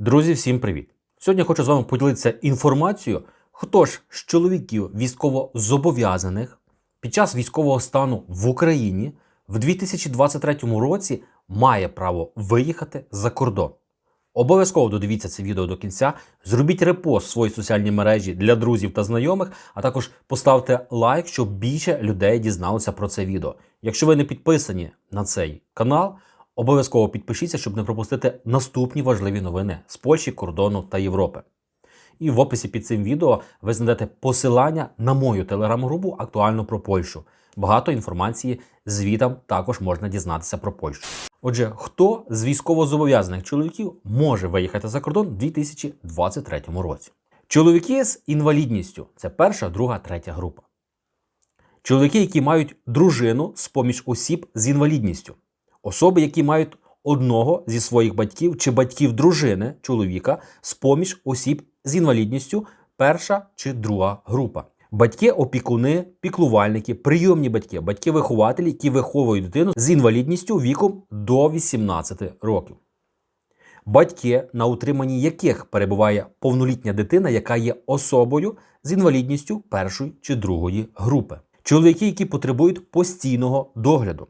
Друзі, всім привіт! Сьогодні хочу з вами поділитися інформацією, хто ж з чоловіків військово-зобов'язаних під час військового стану в Україні в 2023 році має право виїхати за кордон. Обов'язково додивіться це відео до кінця, зробіть репост в свої соціальні мережі для друзів та знайомих, а також поставте лайк, щоб більше людей дізналося про це відео. Якщо ви не підписані на цей канал, обов'язково підпишіться, щоб не пропустити наступні важливі новини з Польщі, кордону та Європи. І в описі під цим відео ви знайдете посилання на мою телеграм-групу актуально про Польщу. Багато інформації звітам також можна дізнатися про Польщу. Отже, хто з військовозобов'язаних чоловіків може виїхати за кордон у 2023 році? Чоловіки з інвалідністю це перша, друга, третя група. Чоловіки, які мають дружину з поміж осіб з інвалідністю, особи, які мають одного зі своїх батьків чи батьків дружини чоловіка з поміж осіб з інвалідністю, перша чи друга група. Батьки, опікуни, піклувальники, прийомні батьки, батьки-вихователі, які виховують дитину з інвалідністю віком до 18 років. Батьки, на утриманні яких перебуває повнолітня дитина, яка є особою з інвалідністю першої чи другої групи. Чоловіки, які потребують постійного догляду.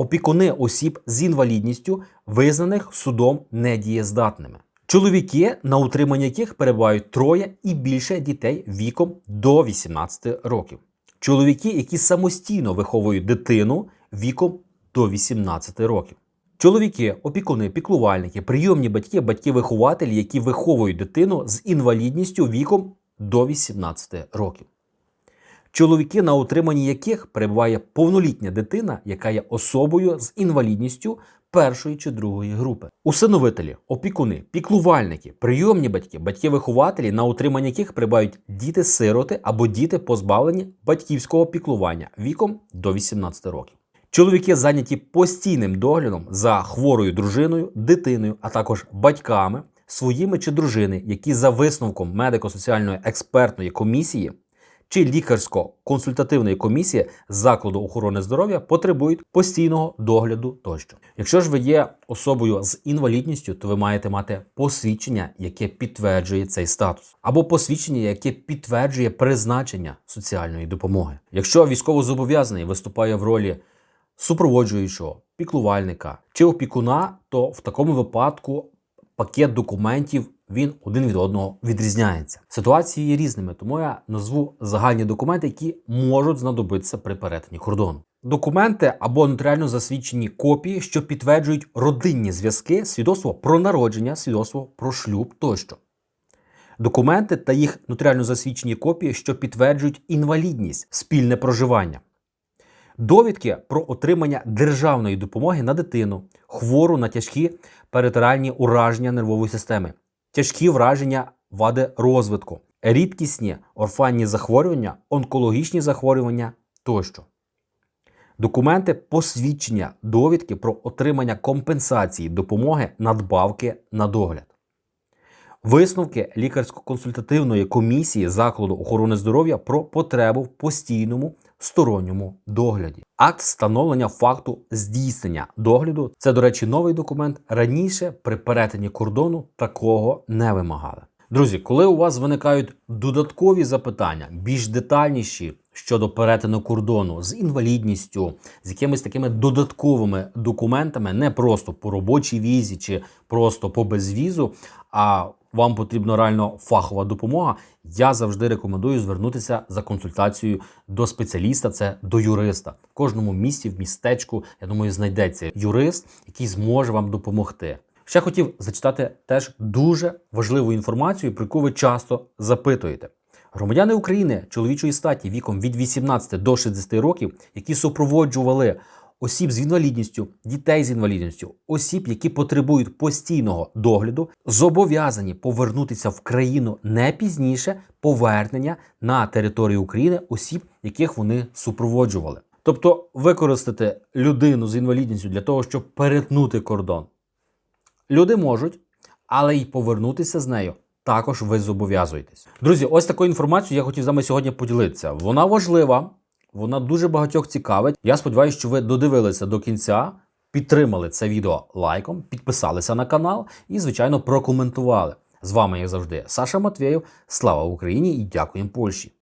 Опікуни осіб з інвалідністю, визнаних судом недієздатними. Чоловіки, на утриманні яких перебувають троє і більше дітей віком до 18 років. Чоловіки, які самостійно виховують дитину віком до 18 років. Чоловіки, опікуни, піклувальники, прийомні батьки, батьки-вихователі, які виховують дитину з інвалідністю віком до 18 років. Чоловіки, на утриманні яких перебуває повнолітня дитина, яка є особою з інвалідністю першої чи другої групи. Усиновителі, опікуни, піклувальники, прийомні батьки, батьки-вихователі, на утриманні яких перебувають діти-сироти або діти, позбавлені батьківського піклування віком до 18 років. Чоловіки зайняті постійним доглядом за хворою дружиною, дитиною, а також батьками, своїми чи дружини, які за висновком медико-соціальної експертної комісії чи лікарсько-консультативної комісії закладу охорони здоров'я потребують постійного догляду тощо. Якщо ж ви є особою з інвалідністю, то ви маєте мати посвідчення, яке підтверджує цей статус, або посвідчення, яке підтверджує призначення соціальної допомоги. Якщо військовозобов'язаний виступає в ролі супроводжуючого, піклувальника чи опікуна, то в такому випадку пакет документів він один від одного відрізняється. Ситуації є різними, тому я назву загальні документи, які можуть знадобитися при перетині кордону. Документи або нотаріально засвідчені копії, що підтверджують родинні зв'язки, свідоцтво про народження, свідоцтво про шлюб тощо. Документи та їх нотаріально засвідчені копії, що підтверджують інвалідність, спільне проживання. Довідки про отримання державної допомоги на дитину, хвору на тяжкі перитеральні ураження нервової системи, тяжкі враження вади розвитку, рідкісні орфанні захворювання, онкологічні захворювання тощо. Документи посвідчення довідки про отримання компенсації допомоги надбавки на догляд. Висновки лікарсько-консультативної комісії закладу охорони здоров'я про потребу в постійному сторонньому догляді. Акт встановлення факту здійснення догляду це, до речі, новий документ. Раніше при перетині кордону такого не вимагали. Друзі, коли у вас виникають додаткові запитання, більш детальніші щодо перетину кордону з інвалідністю, з якимись такими додатковими документами, не просто по робочій візі чи просто по безвізу, а вам потрібна реально фахова допомога, я завжди рекомендую звернутися за консультацією до спеціаліста, це до юриста. В кожному місті, в містечку, я думаю, знайдеться юрист, який зможе вам допомогти. Ще хотів зачитати теж дуже важливу інформацію, про яку ви часто запитуєте. Громадяни України чоловічої статі віком від 18 до 60 років, які супроводжували осіб з інвалідністю, дітей з інвалідністю, осіб, які потребують постійного догляду, зобов'язані повернутися в країну не пізніше повернення на територію України осіб, яких вони супроводжували. Тобто використати людину з інвалідністю для того, щоб перетнути кордон. Люди можуть, але й повернутися з нею. Також ви зобов'язуєтесь. Друзі, ось такою інформацією я хотів з вами сьогодні поділитися. Вона важлива, вона дуже багатьох цікавить. Я сподіваюся, що ви додивилися до кінця. підтримали це відео лайком, підписалися на канал і, звичайно, прокоментували. З вами, як завжди, Саша Матвєєв. Слава Україні і дякуємо Польщі!